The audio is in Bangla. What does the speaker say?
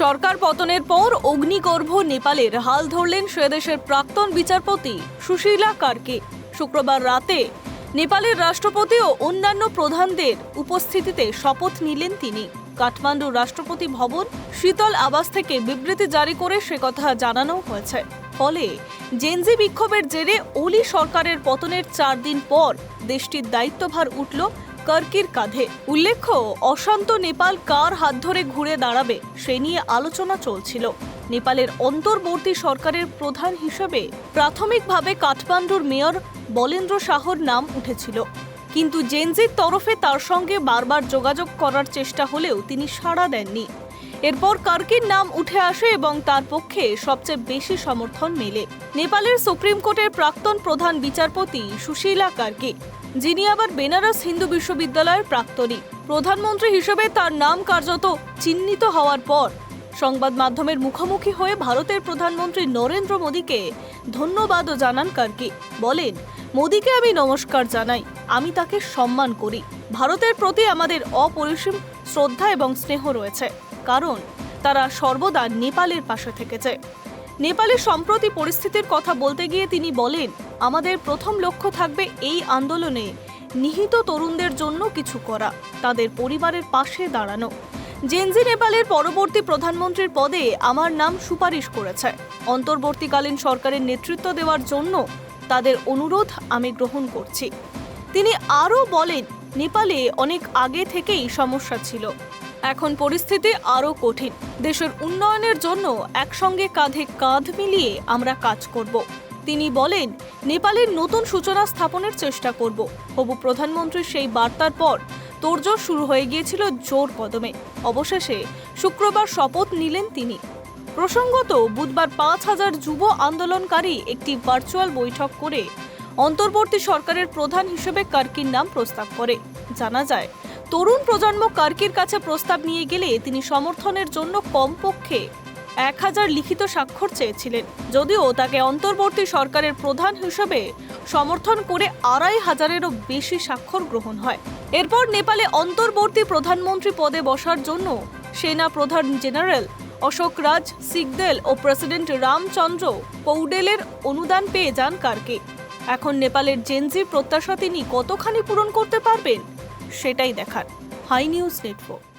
সরকার পতনের পর অগ্নিগর্ভ নেপালের হাল ধরলেন সেদেশের প্রাক্তন বিচারপতি সুশীলা কার্কে। শুক্রবার রাতে নেপালের রাষ্ট্রপতি ও অন্যান্য প্রধানদের উপস্থিতিতে শপথ নিলেন তিনি। কাঠমান্ডু রাষ্ট্রপতি ভবন শীতল আবাস থেকে বিবৃতি জারি করে সে কথা জানানো হয়েছে। ফলে জেনজি বিক্ষোভের জেরে ওলি সরকারের পতনের চার দিন পর দেশটির দায়িত্বভার উঠল কার্কির কাঁধে। উল্লেখ্য, অশান্ত নেপাল কার হাত ধরে ঘুরে দাঁড়াবে সে নিয়ে আলোচনা চলছিল। নেপালের অন্তর্বর্তী সরকারের প্রধান হিসেবে প্রাথমিকভাবে কাঠমান্ডুর মেয়র বলেন্দ্র শাহর নাম উঠেছিল। কিন্তু জেনজির তরফে তার সঙ্গে বারবার যোগাযোগ করার চেষ্টা হলেও তিনি সাড়া দেননি। এরপর কার্কির নাম উঠে আসে এবং তার পক্ষে সবচেয়ে বেশি সমর্থন মেলে। নেপালের সুপ্রিম কোর্টের প্রাক্তন প্রধান বিচারপতি সুশীলা কার্কি যিনি আবার বেনারস হিন্দু বিশ্ববিদ্যালয়ের প্রাক্তনী। প্রধানমন্ত্রী হিসেবে তার নাম কার্যত চিহ্নিত হওয়ার পর সংবাদ মাধ্যমের মুখোমুখি হয়ে ভারতের প্রধানমন্ত্রী নরেন্দ্র মোদীকে ধন্যবাদও জানান কার্কি। বলেন, মোদীকে আমি নমস্কার জানাই। আমি তাকে সম্মান করি। ভারতের প্রতি আমাদের অপরিসীম শ্রদ্ধা এবং স্নেহ রয়েছে। কারণ তারা সর্বদা নেপালের পাশে থেকেছে। নেপালের সম্প্রতি পরিস্থিতির কথা বলতে গিয়ে তিনি বলেন, আমাদের প্রথম লক্ষ্য থাকবে এই আন্দোলনে নিহিত তরুণদের জন্য কিছু করা, তাদের পরিবারের পাশে দাঁড়ানো। জেনজি নেপালের পরবর্তী প্রধানমন্ত্রীর পদে আমার নাম সুপারিশ করেছে। অন্তর্বর্তীকালীন সরকারের নেতৃত্ব দেওয়ার জন্য তাদের অনুরোধ আমি গ্রহণ করছি। তিনি আরও বলেন, নেপালে অনেক আগে থেকেই সমস্যা ছিল। এখন পরিস্থিতি আরও কঠিন। দেশের উন্নয়নের জন্য একসঙ্গে কাঁধে কাঁধ মিলিয়ে আমরা কাজ করব। তিনি বলেন, নেপালের নতুন সূচনা স্থাপনের চেষ্টা করব। হবু প্রধানমন্ত্রীর সেই বার্তার পর তোড়জোড় শুরু হয়ে গিয়েছিল জোর কদমে। অবশেষে শুক্রবার শপথ নিলেন তিনি। প্রসঙ্গত, বুধবার পাঁচ হাজার যুব আন্দোলনকারী একটি ভার্চুয়াল বৈঠক করে অন্তর্বর্তী সরকারের প্রধান হিসেবে কার্কির নাম প্রস্তাব করে। জানা যায় তরুণ প্রজন্ম কার্কির কাছে প্রস্তাব নিয়ে গেলে তিনি সমর্থনের জন্য কমপক্ষে এক হাজার লিখিত স্বাক্ষর চেয়েছিলেন। যদিও তাকে অন্তর্বর্তী সরকারের প্রধান হিসেবে সমর্থন করে আড়াই হাজারেরও বেশি স্বাক্ষর গ্রহণ হয়। এরপর নেপালে অন্তর্বর্তী প্রধানমন্ত্রী পদে বসার জন্য সেনা প্রধান জেনারেল অশোক রাজ, সিগদেল ও প্রেসিডেন্ট রামচন্দ্র পৌডেলের অনুদান পেয়ে যান কার্কে। এখন নেপালের জেনজির প্রত্যাশা তিনি কতখানি পূরণ করতে পারবেন? সেটাই দেখার। Hi news network.